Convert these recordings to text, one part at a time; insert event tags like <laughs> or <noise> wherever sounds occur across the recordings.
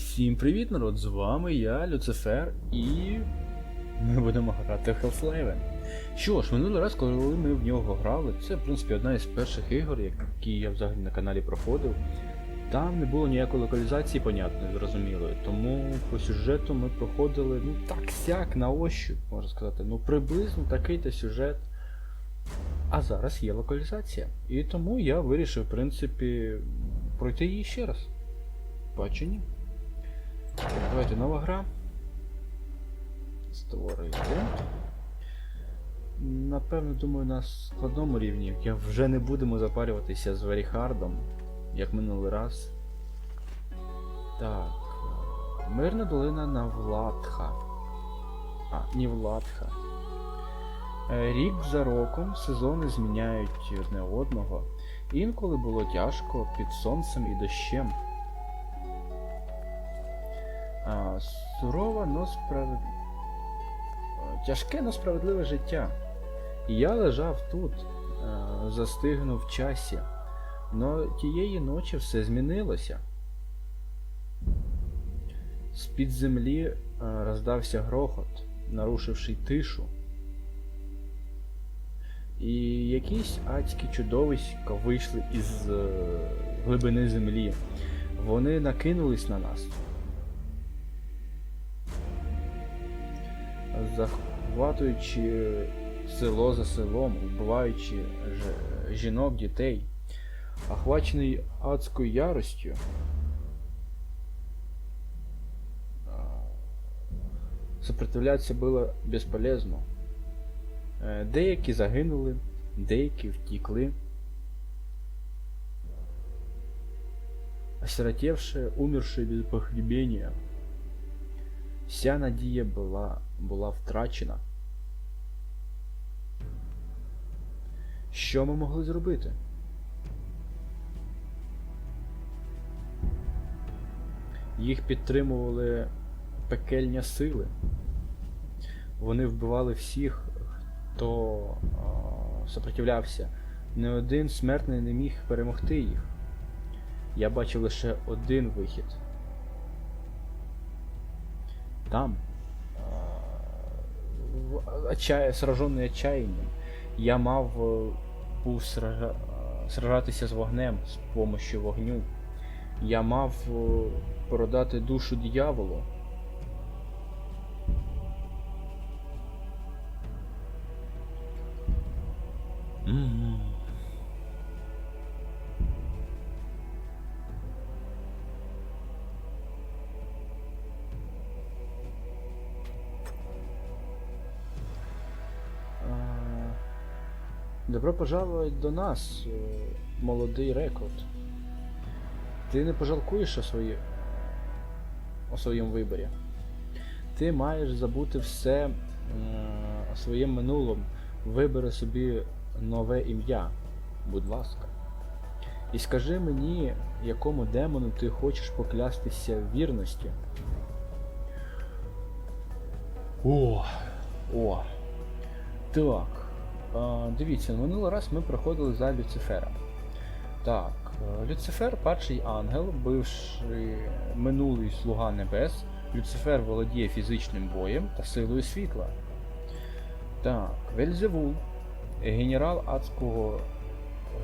всім привіт, народ! З вами я, Люцифер, і ми будемо грати в Half-Life. Що ж, минулий раз, коли ми в нього грали, це в принципі одна із перших ігор, які я взагалі на каналі проходив. Там не було ніякої локалізації, понятної, зрозумілої. Тому по сюжету ми проходили, ну так сяк на ощупь, можна сказати, ну приблизно такий-то сюжет. А зараз є локалізація. І тому я вирішив, в принципі, пройти її ще раз. Бачені. Давайте нова гра. Створити. Напевно, думаю, на складному рівні. Я вже не будемо запарюватися з Веріхардом, як минулий раз. Так. е, Мирна долина на Владха. А, не Владха. Е, Рік за роком сезони зміняють одне одного. Інколи було тяжко під сонцем і дощем. А, сурове, но справед... Е, Тяжке, но справедливе життя. І я лежав тут, застигнув в часі. Но тієї ночі все змінилося. З-під землі роздався грохот, нарушивши тишу. І якісь адські чудовиська вийшли із е, глибини землі. Вони накинулись на нас. Захватуючи село за селом, вбиваючи жінок, дітей, охвачений адською яростю. Сопротивлятися було безполезно. Е, Деякі загинули, деякі втікли. Осиротевшие, умершие без погребения. Вся надія була, була втрачена. Що ми могли зробити? Їх підтримували пекельні сили. Вони вбивали всіх, хто а, сопротивлявся. Не один смертний не міг перемогти їх. Я бачив лише один вихід. Там, а, в- отчая... сражений отчаянням, я мав е, був сража... сражатися з вогнем з допомогою вогню. Я мав е, продати душу дияволу. Добро пожаловать до нас, е, молодий рекорд. Ти не пожалкуєш о, свої... о своєму виборі. Ти маєш забути все е, о своєму минулому. Вибери собі нове ім'я, будь ласка. І скажи мені, якому демону ти хочеш поклястися в вірності. О, о. Так. Дивіться, минулий раз ми проходили за Люцифера. Так, е, Люцифер перший ангел, бивши минулий слуга небес. Люцифер володіє фізичним боєм та силою світла. Так, Вельзевул, генерал адського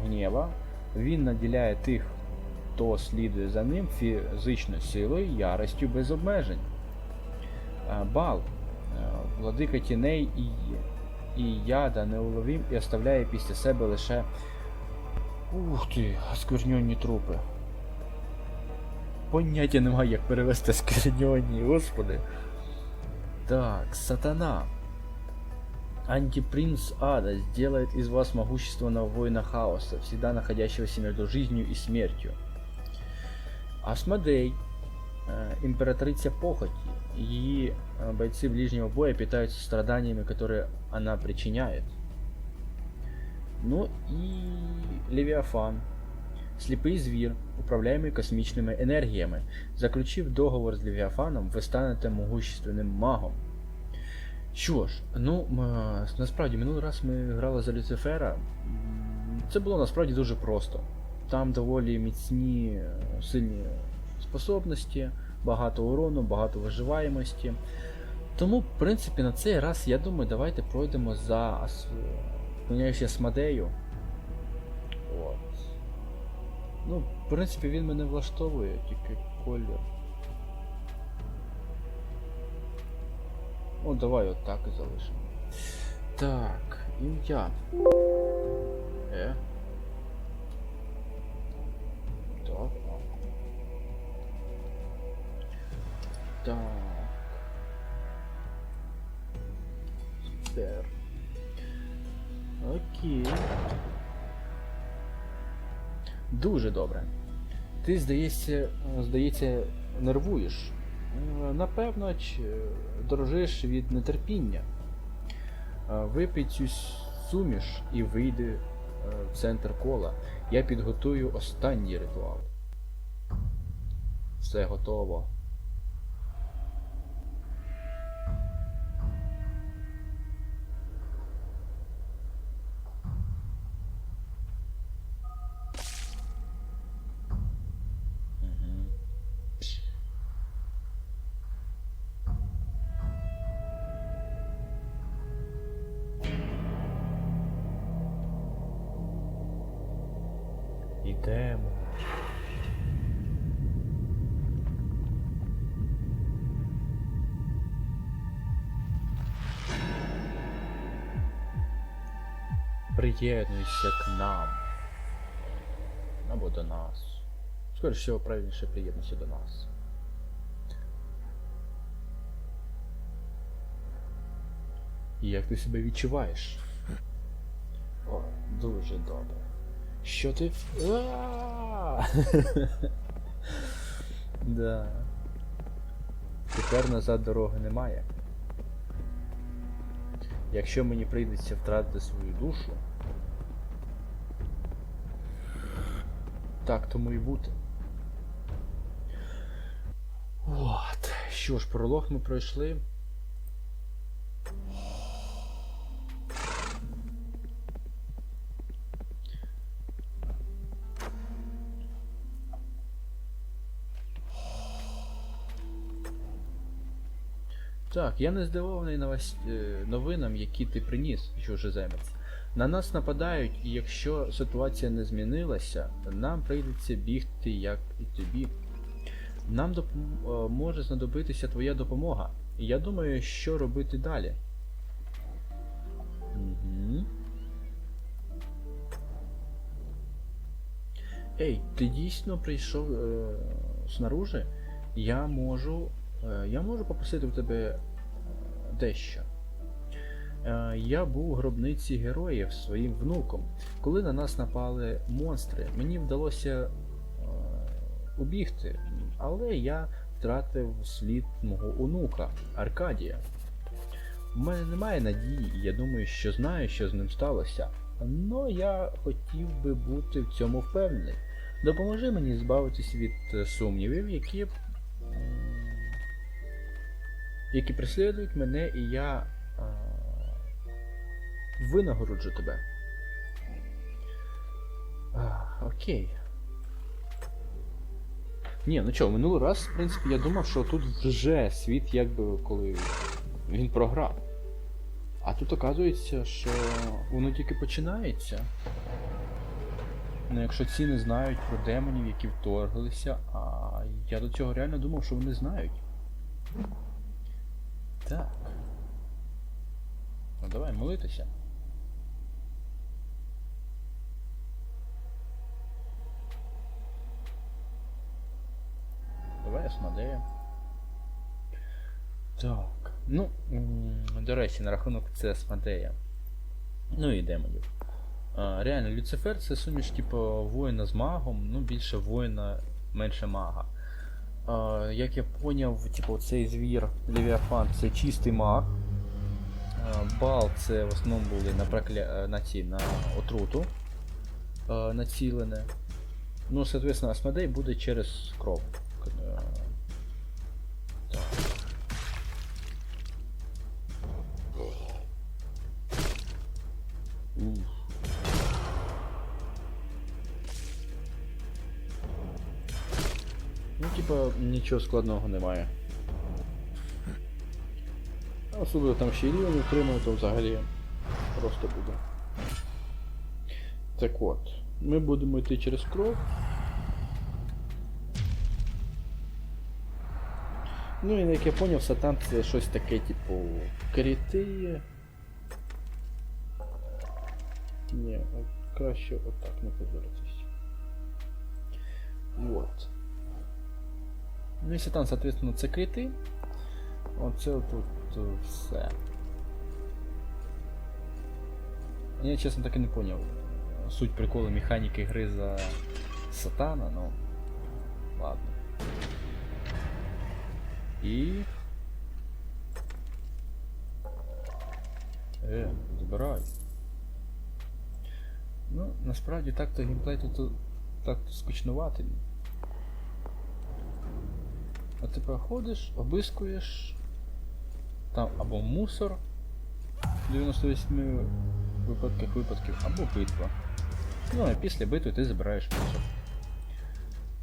гнєва. Він наділяє тих, хто слідує за ним фізичною силою, яростю без обмежень. Бал, е, владика тіней і, і яда неуловим і оставляє після себе лише. Ух ти, оскверньонні трупи. Поняття немає, як перевести оскверньонні, господи. Так, сатана. Антипринц Ада сделает из вас могущественного воина хаоса, всегда находящегося между жизнью и смертью. Асмодей, императрица похоти, її э, бойцы ближнего боя питаются страданиями, которые она причиняет. Ну и Левиафан, сліпий звір, управляємий космічними енергіями. Заключив договор з Левіафаном, ви станете могущественним магом. Що ж, ну м, е, насправді минулий раз ми грали за Люцифера. М, Це було насправді дуже просто. Там доволі міцні, е, сильні способності, багато урону, багато виживаємості. Тому, в принципі, на цей раз, я думаю, давайте пройдемо за Ас... Міняюсь Асмодею. От. Ну, в принципі, він мене влаштовує, тільки колір. О, давай отак і залишимо. Так, ім'я. Е. Так. Супер. Окей. Дуже добре. Ти, здається, здається, нервуєш. Напевно, чи дрожиш від нетерпіння. Випий цю суміш і вийди е, в центр кола. Я підготую останній ритуал. Все готово. Приєднуйся к нам. Або до нас. Скоріше всього, правильніше приєднуйся до нас. І як ти себе відчуваєш? О, дуже добре. Що ти. <laughs> Да. Тепер назад дороги немає. Якщо мені прийдеться втратити свою душу. Так тому і бути. От. Що ж, пролог ми пройшли. Так, я не здивований е, новинам, які ти приніс, чужеземець. На нас нападають, і якщо ситуація не змінилася, нам прийдеться бігти, як і тобі. Нам е, може знадобитися твоя допомога. Я думаю, що робити далі. Угу. Ей, ти дійсно прийшов е, снаружи? Я можу. Е, я можу попросити в тебе е, дещо. Е, я був у гробниці героїв своїм внуком. Коли на нас напали монстри, мені вдалося убігти, але я втратив слід мого онука Аркадія. У мене немає надії, я думаю, що знаю, що з ним сталося. Но я хотів би бути в цьому впевнений. Допоможи мені збавитись від сумнівів, які, які преслідують мене, і я е, винагороджу тебе. А, окей. Ні, ну чого, минулий раз, в принципі, я думав, що тут вже світ якби коли він програв. А тут оказується, що воно тільки починається. Ну, якщо ці не знають про демонів, які вторглися, а я до цього реально думав, що вони знають. Так. Ну давай молитися. Давай Асмодея. Так. Ну, до речі, на рахунок це Асмодея. Ну і демонів. А, реально, Люцифер це суміш, типу, воїна з магом, ну більше воїна, менше мага. А, як я поняв, типу, цей звір Левіафан це чистий маг. Бал це в основному були на прокля... на ці, на отруту а, націлене. Ну, соответственно, Асмодей буде через кров. Е, Так. Ух. Типа, типа нічого складного немає. Особливо там ще рівень отримав, то взагалі просто буде. Так от, ми будемо йти через кров. Ну і як я поняв, сатан це щось таке, типу, кріти. Ні, краще отак не позоритись. Вот. Ну і сатан, соответственно, це кріти. Оце тут е, все. Я чесно так і не поняв. Суть приколу механіки гри за сатана, ну. Ладно. І. Е, збирай. Ну, насправді так-то геймплей тут так-то скучнуватий. А ти проходиш, обискуєш. Там або мусор в 98 випадках випадків, або битва. Ну а після битви ти забираєш мусор.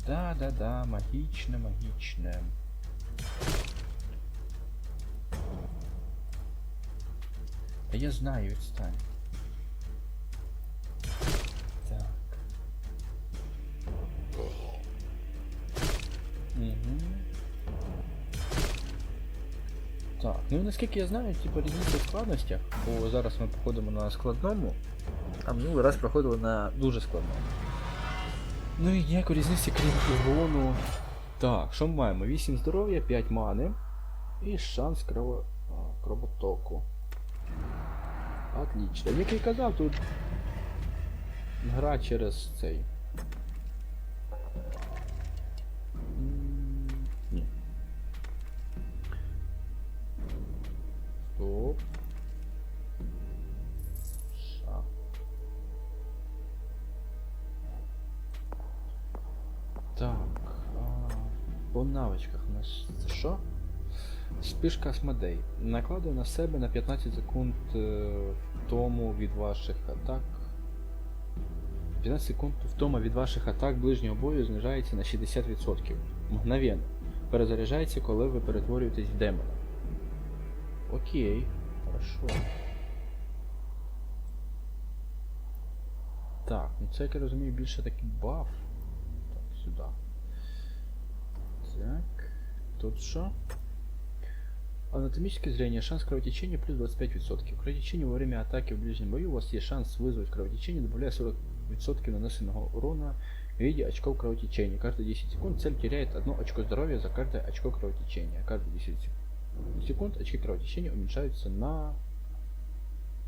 Да-да-да, магічне, магічне. Я знаю, відстань. Ну наскільки я знаю, типу різниця в складностях, бо зараз ми проходимо на складному, а минулий раз проходили на дуже складному. Ну і ніякої різниці крім урону. Так, що ми маємо? 8 здоров'я, 5 мани і шанс крово... кровотоку. Отлично. Як я казав, тут гра через цей. Стоп. Так. По навичках у нас це що? Спішка Асмодей. Накладує на себе на 15 секунд е, втому від ваших атак. 15 секунд втома від ваших атак ближнього бою знижається на 60%. Мгновенно. Перезаряджається, коли ви перетворюєтесь в демона. Окей, хорошо. Так, ну це, як я розумію, більше такий баф. Так, сюди. Так. Тут що? Анатомическое зрение. Шанс кровотечения плюс 25%. Кровотечение во время атаки в ближнем бою у вас есть шанс вызвать кровотечение, добавляя 40% нанесенного урона в виде очков кровотечения. Каждые 10 секунд цель теряет одно очко здоровья за каждое очко кровотечения. Каждые 10 сек- секунд очки кровотечения уменьшаются на...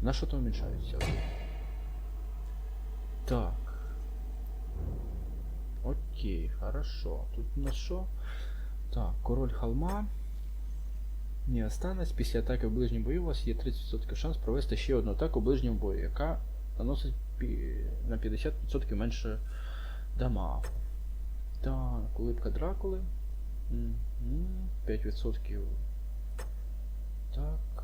На что-то уменьшаются. Так. Окей, хорошо. Тут у нас що? Так, король холма. Не останеться. Після атаки в ближньому бою у вас є 30% шанс провести ще одну атаку в ближньому бою, яка наносить на 50% менше дамагу. Так, улипка Дракули. 5%. Так.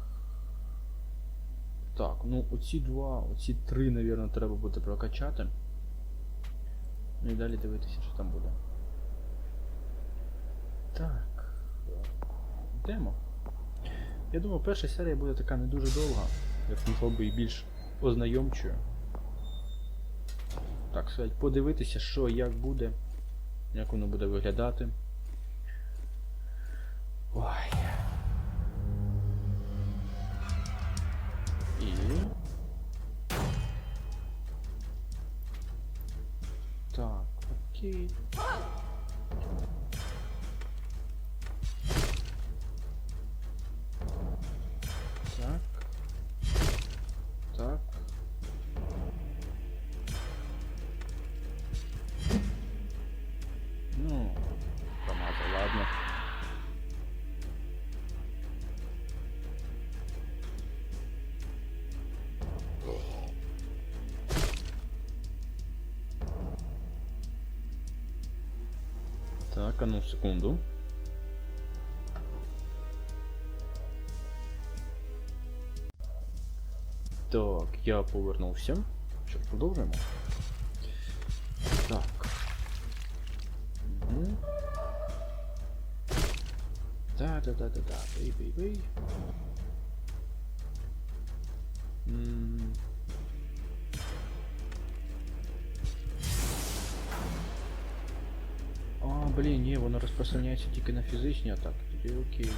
Так, ну оці два, оці три, напевно, треба буде прокачати. Ну і далі дивитися, що там буде. Так. Йдемо. Я думаю, перша серія буде така не дуже довга, як могло би і більш ознайомчою. Так сказати, подивитися, що як буде, як воно буде виглядати. Ой. Окей. Так, а ну секунду. Так, я повернувся. Що, продовжуємо? Так. Мгм. Да-да-да-да-да. Ні, тільки на фізичні атаки, тоді окей.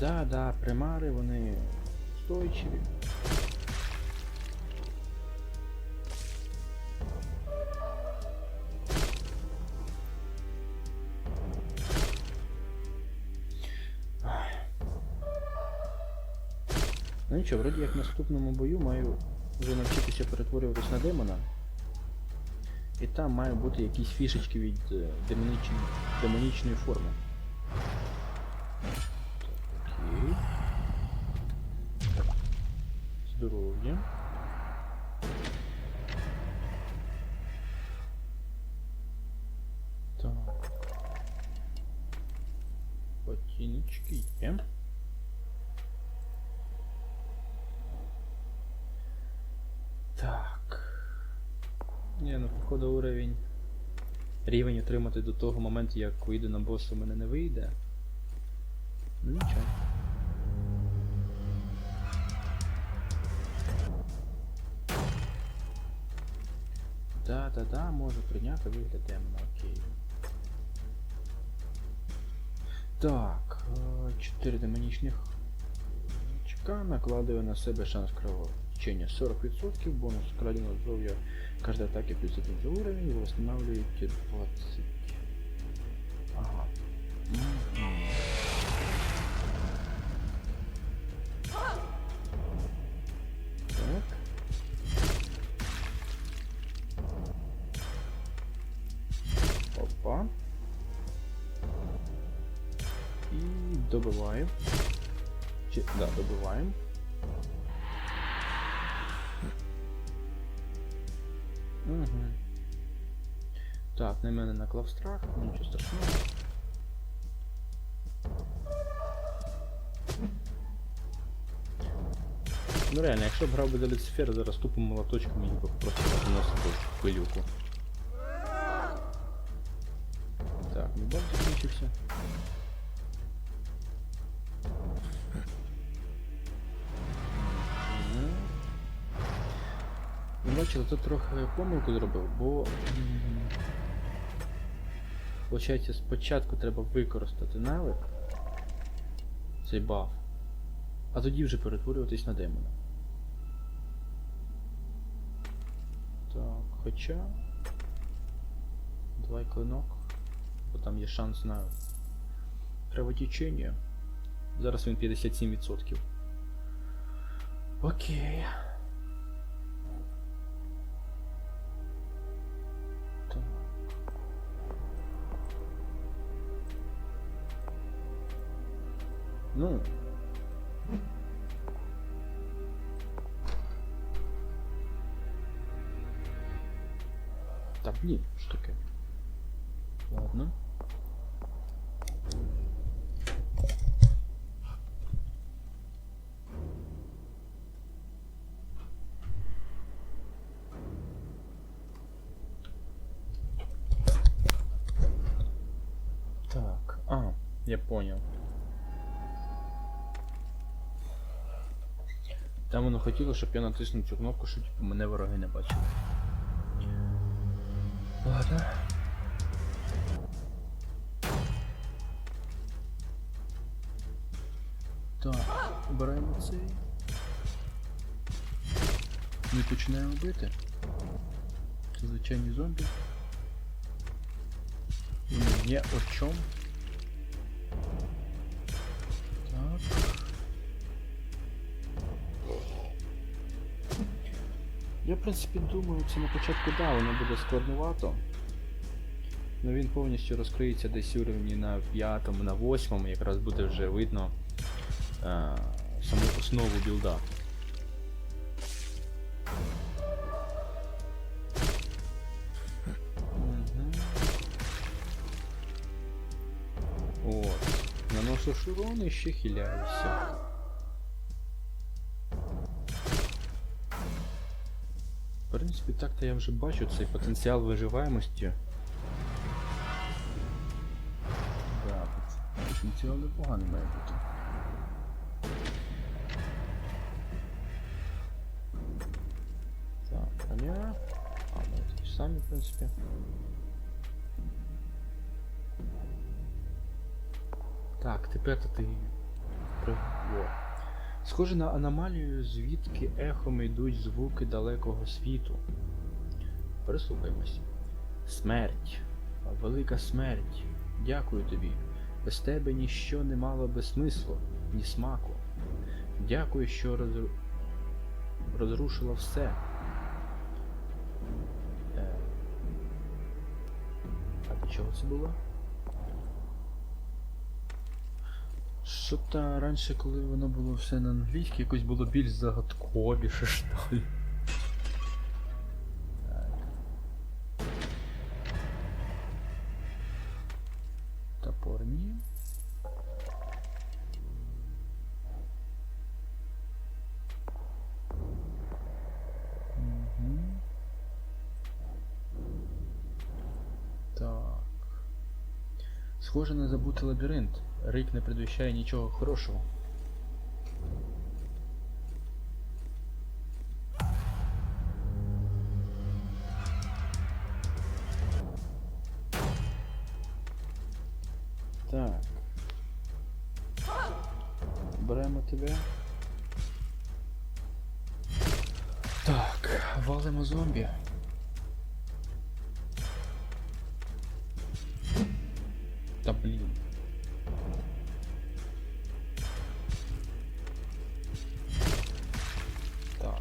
Да, да, примари, вони устойчиві. Нічого, вроді як в наступному бою маю вже навчитися перетворюватись на демона. І там мають бути якісь фішечки від е, демонічної, демонічної форми. Окей. Здоров'я. Так. Ботиночки є. Так. Ні, ну походу уровень. Рівень отримати до того моменту, як вийду на босу, у мене не вийде. Ну нічого. Да, да, да, можу прийняти вигляд демона, окей. Так, 4 демонічних очка, накладаю на себе шанс кровотечения 40%, бонус краденого здоровья каждой атаки плюс 1 за уровень, вы восстанавливаете 20. Ага. Опа. И добываем. Да, добываем. Угу. Так, на мене наклав страх, ну нічого страшного. Ну реально, якщо б грав би за Люцифера, зараз тупо молоточком мені просто приносити в пилюку. Так, ну бак закінчився. Бачили, тут трохи помилку зробив, бо. Получається, спочатку треба використати навик. Цей баф. А тоді вже перетворюватись на демона. Так, хоча. Давай клинок. Бо там є шанс на кровотечення. Зараз він 57%. Окей. Там воно хотіло, щоб я натиснув цю кнопку, щоб типу, мене вороги не бачили. Ладно. Так, обираємо цей. Ми починаємо бити. Це звичайні зомбі. Є о чому. Я, в принципі, думаю, це на початку да, воно буде складнувато. Ну він повністю розкриється десь уровні на п'ятому, на восьмому, якраз буде вже видно е, саму основу білда. Мгм. От. Наношу шурон і ще хиляюся. В принципі, так-то я вже бачу цей потенціал виживаємості. Да, потенціал непоганий має бути. Так, броня. А, ну ті самі, в принципі. Так, тепер то ти. Во. Схоже на аномалію, звідки ехом йдуть звуки далекого світу. Прислухаймося. Смерть. Велика смерть. Дякую тобі. Без тебе ніщо не мало би смислу, ні смаку. Дякую, що розру... розрушила все. Е, А до чого це було? Що то раніше, коли воно було все на англійській, якось було більш загадковіше, що ли. На забутий лабіринт. Рик не предвіщає нічого хорошого. Так. Беремо тебе. Так, валимо зомбі. Та блін. Так.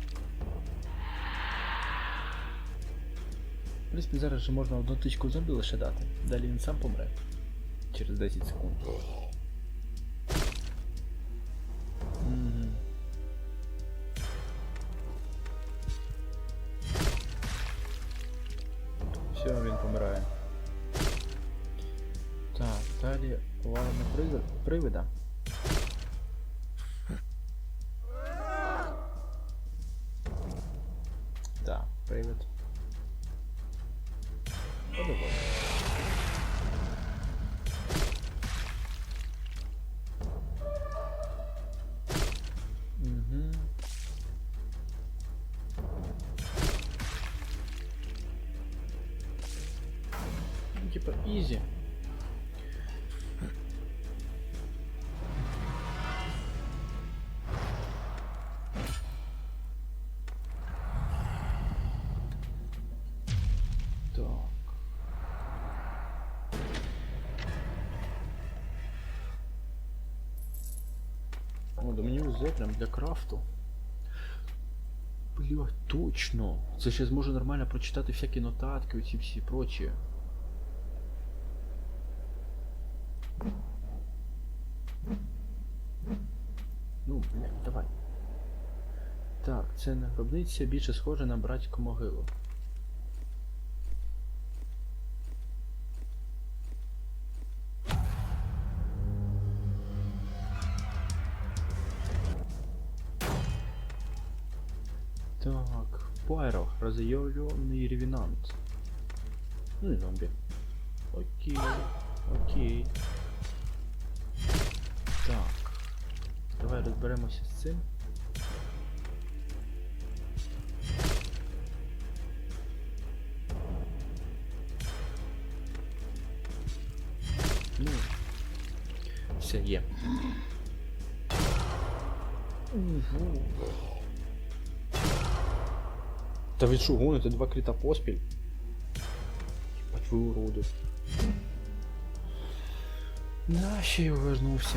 В принципі, зараз же можна одну тичку зомбі лише дати. Далі він сам помре. Через 10 секунд. Подобається. Угу. Ну, типа, easy. Прям для крафту. Блять, точно. Це ще зможу нормально прочитати всякі нотатки, оці всі прочі. Ну, блядь, давай. Так, це не гробниця, більше схоже на братську могилу. Розйовлюваний ревінант. Ну і зомбі. Окей, окей. Так. Давай розберемося з цим. Ну. Все, є. Угу. Та ви що, гоните два кріта поспіль? Єбать ви уроди. На, ще й увернувся.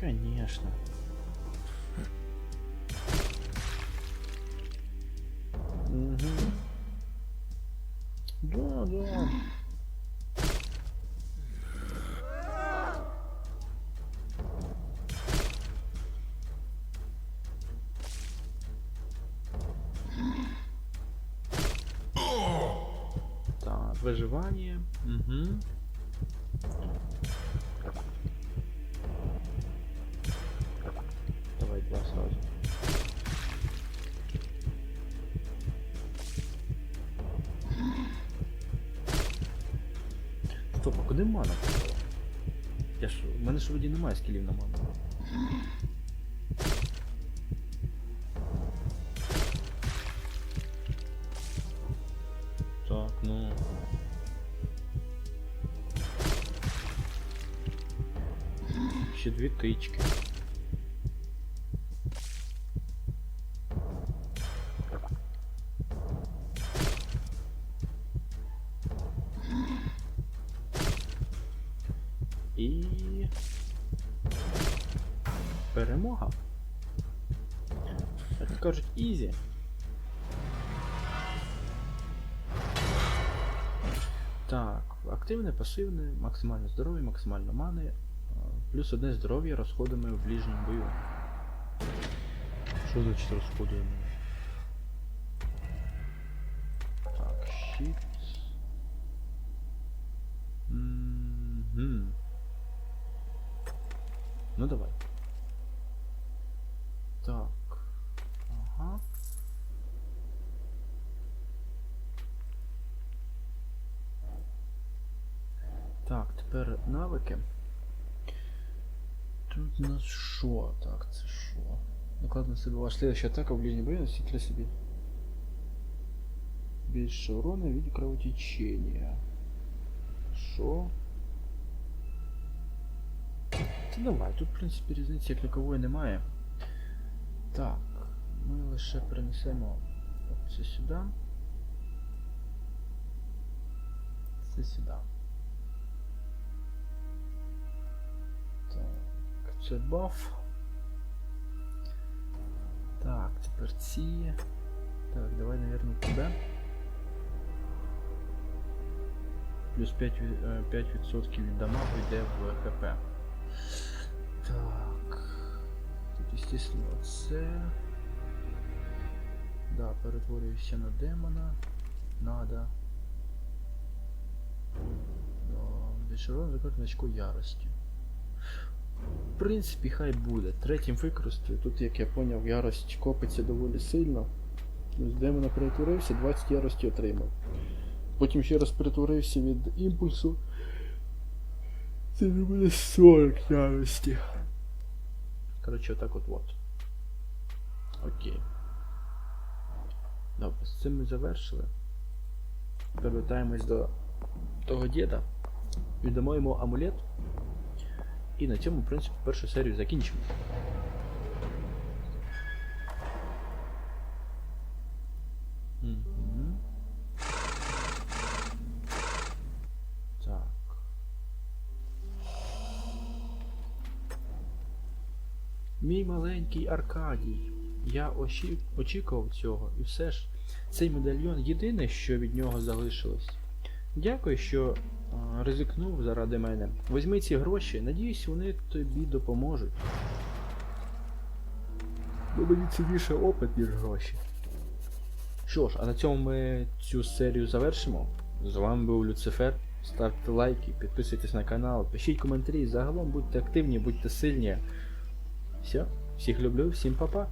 Конечно. Стоп, а куди мана? пішла? Я ж. У мене ж вроді немає скілів на ману. Так, ну. Ще дві тички. Активне, пасивне, максимально здоров'я, максимально мани, плюс одне здоров'я розходами в ближньому бою. Що значить розходуємо? Так, щит. Мгм. Ну давай. Так. Ага. Так, тепер навики. Тут у нас що? Так, це що? Наклад на себе ваш следующая атака в ближній бою носителя собі. Більше урона від кровотечення. Що? Та давай, тут в принципі різниці як лікової немає. Так, ми лише перенесемо це сюди. Це сюди. Це баф. Так, тепер ці. Так, давай, наверное, тебе. Плюс 5, ві- е, 5% від дамагу йде в ХП. Так. Тут, естественно, це. Да, перетворююся на демона. Надо. Да, Дешерон закрити очко ярості. В принципі, хай буде. Третім використаю. Тут, як я поняв, ярость копиться доволі сильно. З демона перетворився, 20 ярості отримав. Потім ще раз перетворився від імпульсу. Це вже буде 40 ярості. Коротше, отак от от. Окей. Добре, з цим ми завершили. Повертаємось до того діда. Віддамо йому амулет. І на цьому, в принципі, першу серію закінчимо. Мій маленький Аркадій. Я очі- очікував цього, і все ж цей медальйон єдине, що від нього залишилось. Дякую, що ризикнув заради мене. Візьми ці гроші, надіюсь, вони тобі допоможуть. Бо мені цінніше опит, ніж гроші. Що ж, а на цьому ми цю серію завершимо. З вами був Люцифер. Ставте лайки, підписуйтесь на канал, пишіть коментарі. Загалом будьте активні, будьте сильні. Все, всіх люблю, всім па-па.